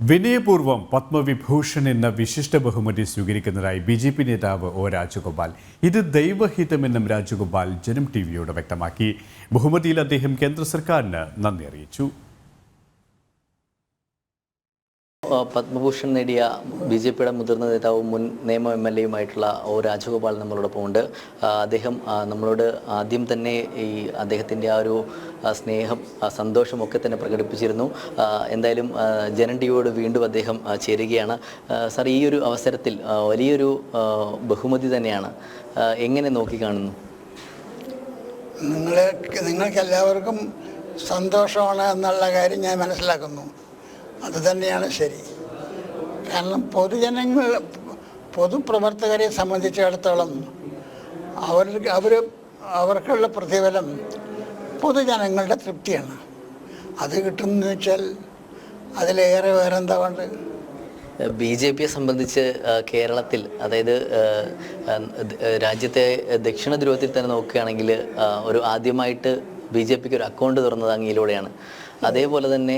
വിനയപൂർവം പത്മവിഭൂഷൺ എന്ന വിശിഷ്ട ബഹുമതി സ്വീകരിക്കുന്നതായി ബി ജെ പി നേതാവ് ഒ രാജഗോപാൽ. ഇത് ദൈവഹിതമെന്നും രാജഗോപാൽ ജനം ടി വിയോട് വ്യക്തമാക്കി. ബഹുമതിയിൽ അദ്ദേഹം കേന്ദ്ര സർക്കാരിന് നന്ദി അറിയിച്ചു ആ, പത്മഭൂഷൺ നേടിയ ബി ജെ പിയുടെ മുതിർന്ന നേതാവും മുൻ നിയമ എം എൽ എയുമായിട്ടുള്ള ഒ രാജഗോപാൽ നമ്മളോടൊപ്പം ഉണ്ട്. അദ്ദേഹം നമ്മളോട് ആദ്യം തന്നെ ഈ അദ്ദേഹത്തിന്റെ ആ ഒരു സ്നേഹം സന്തോഷമൊക്കെ തന്നെ പ്രകടിപ്പിച്ചിരുന്നു. എന്തായാലും ജനൻ വീണ്ടും അദ്ദേഹം ചേരുകയാണ്. സാർ ഈ ഒരു അവസരത്തിൽ വലിയൊരു ബഹുമതി തന്നെയാണ്. എങ്ങനെ നോക്കിക്കാണുന്നു? നിങ്ങളെ നിങ്ങൾക്ക് എല്ലാവർക്കും സന്തോഷമാണ് എന്നുള്ള കാര്യം ഞാൻ മനസ്സിലാക്കുന്നു. അത് തന്നെയാണ് ശരി. കാരണം പൊതുജനങ്ങൾ പൊതുപ്രവർത്തകരെ സംബന്ധിച്ചിടത്തോളം അവർ അവർ അവർക്കുള്ള പ്രതിഫലം പൊതുജനങ്ങളുടെ തൃപ്തിയാണ്. അത് കിട്ടുമെന്ന് വെച്ചാൽ അതിലേറെ വേറെന്താ വേണ്ടത് ബി ജെ പിയെ സംബന്ധിച്ച് കേരളത്തിൽ അതായത് രാജ്യത്തെ ദക്ഷിണ ധ്രുവത്തിൽ തന്നെ നോക്കുകയാണെങ്കിൽ ഒരു ആദ്യമായിട്ട് ബി ജെ പിക്ക് ഒരു അക്കൗണ്ട് തുറന്നത് അങ്ങയിലൂടെയാണ്. അതേപോലെ തന്നെ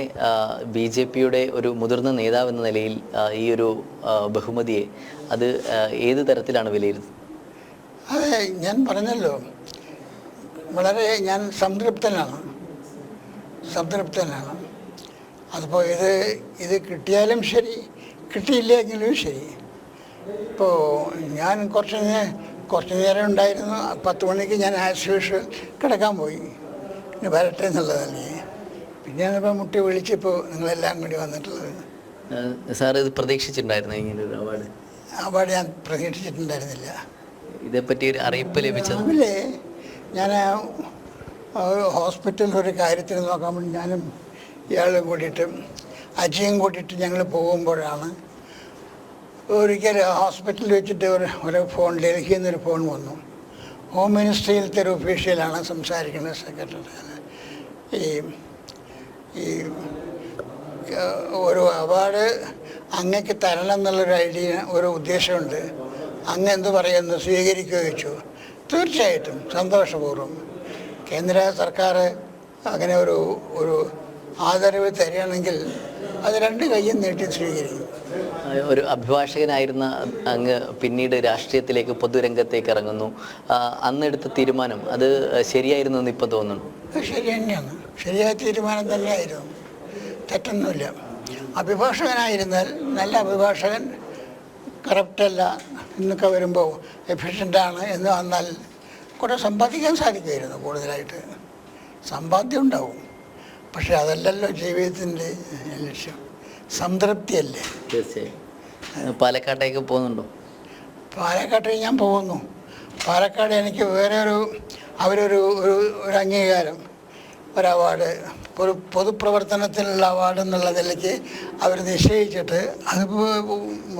ബി ജെ പിയുടെ ഒരു മുതിർന്ന നേതാവ് എന്ന നിലയിൽ ഈ ഒരു ബഹുമതിയെ അത് ഏത് തരത്തിലാണ് വിലയിരുത്തുന്നത്? അതെ ഞാൻ പറഞ്ഞല്ലോ. വളരെ ഞാൻ സംതൃപ്തനാണ്. സംതൃപ്തനാണ്. അതിപ്പോൾ ഇത് ഇത് കിട്ടിയാലും ശരി കിട്ടിയില്ലെങ്കിലും ശരി. ഇപ്പോൾ ഞാൻ കുറച്ച് കുറച്ച് നേരം ഉണ്ടായിരുന്നു. പത്ത് മണിക്ക് ഞാൻ യൂഷ്വൽ കിടക്കാൻ പോയി. വരട്ടെ എന്നുള്ളതല്ലേ. ഞാനിപ്പോൾ മുട്ടി വിളിച്ചപ്പോൾ നിങ്ങളെല്ലാം കൂടി വന്നിട്ടുള്ളത്. സാർ ഇത് പ്രതീക്ഷിച്ചിട്ടുണ്ടായിരുന്നു ഇങ്ങനെ ഒരു അവാർഡ്? അവാർഡ് ഞാൻ പ്രതീക്ഷിച്ചിട്ടുണ്ടായിരുന്നില്ല. ഇതേപ്പറ്റി ഒരു അറിയിപ്പ് ലഭിച്ചത്? രാവിലെ ഞാൻ ഹോസ്പിറ്റലിൽ ഒരു കാര്യത്തിന് നോക്കാൻ വേണ്ടി ഞാനും ഇയാളും കൂടിയിട്ട് അജയും കൂട്ടിയിട്ട് ഞങ്ങൾ പോകുമ്പോഴാണ് ഒരിക്കൽ ഹോസ്പിറ്റലിൽ വെച്ചിട്ട് ഒരു ഒരു ഫോൺ ഡൽഹിയിൽ നിന്നൊരു ഫോൺ വന്നു. ഹോം മിനിസ്ട്രിയിലത്തെ ഒരു ഒഫീഷ്യലാണ് സംസാരിക്കുന്നത് സെക്രട്ടറി. ഈ ഈ ഒരു അവാർഡ് അങ്ങക്ക് തരണം എന്നുള്ളൊരു ഐഡിയ ഒരു ഉദ്ദേശമുണ്ട്. അങ്ങ് എന്ത് പറയുന്നു സ്വീകരിക്കുകയോ വെച്ചു തീർച്ചയായിട്ടും സന്തോഷപൂർവം. കേന്ദ്ര സർക്കാർ അങ്ങനെ ഒരു ഒരു ആദരവ് തരികയാണെങ്കിൽ അത് രണ്ട് കൈയും നീട്ടി സ്വീകരിക്കും. ഒരു അഭിഭാഷകനായിരുന്ന അങ്ങ് പിന്നീട് രാഷ്ട്രീയത്തിലേക്ക് പൊതുരംഗത്തേക്ക് ഇറങ്ങുന്നു. അന്ന് അന്നെടുത്ത തീരുമാനം അത് ശരിയായിരുന്നു എന്ന് ഇപ്പം തോന്നുന്നു? ശരി തന്നെയാണ്. ശരിയായ തീരുമാനം തന്നെയായിരുന്നു. തെറ്റൊന്നുമില്ല. അഭിഭാഷകനായിരുന്നാൽ നല്ല അഭിഭാഷകൻ കറപ്റ്റല്ല എന്നൊക്കെ വരുമ്പോൾ എഫിഷ്യന്റാണ് എന്ന് വന്നാൽ കുറേ സമ്പാദിക്കാൻ സാധിക്കുമായിരുന്നു കൂടുതലായിട്ട്. സമ്പാദ്യം ഉണ്ടാവും. പക്ഷെ അതല്ലല്ലോ ജീവിതത്തിന്റെ ലക്ഷ്യം. സംതൃപ്തിയല്ലേ? തീർച്ചയായും. പാലക്കാട്ടേക്ക് പോകുന്നുണ്ടോ? പാലക്കാട്ടേക്ക് ഞാൻ പോകുന്നു. പാലക്കാട് എനിക്ക് വേറെ ഒരു അവരൊരു ഒരു ഒരു അംഗീകാരം. ഒരു അവാർഡ് ഒരു പൊതുപ്രവർത്തനത്തിനുള്ള അവാർഡ് എന്നുള്ള നിലയ്ക്ക് അവർ നിശ്ചയിച്ചിട്ട് അത്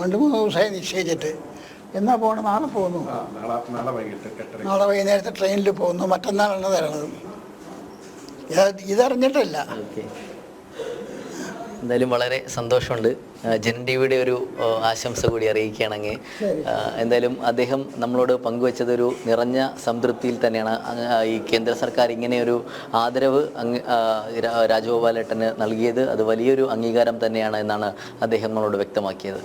രണ്ട് മൂന്ന് ദിവസമായി നിശ്ചയിച്ചിട്ട്. എന്നാ പോകണം നാളെ പോകുന്നു. നാളെ വൈകുന്നേരത്തെ ട്രെയിനിൽ പോകുന്നു. മറ്റന്നാളാണ് തരണത്. ഇതറിഞ്ഞിട്ടില്ല. എന്തായാലും വളരെ സന്തോഷമുണ്ട്. ജൻ ഒരു ആശംസ കൂടി അറിയിക്കുകയാണെങ്കിൽ എന്തായാലും അദ്ദേഹം നമ്മളോട് പങ്കുവച്ചതൊരു നിറഞ്ഞ സംതൃപ്തിയിൽ തന്നെയാണ് ഈ കേന്ദ്ര സർക്കാർ ഇങ്ങനെ ഒരു ആദരവ് രാജഗോപാലേട്ടന് നൽകിയത്. അത് വലിയൊരു അംഗീകാരം തന്നെയാണ് എന്നാണ് അദ്ദേഹം നമ്മളോട് വ്യക്തമാക്കിയത്.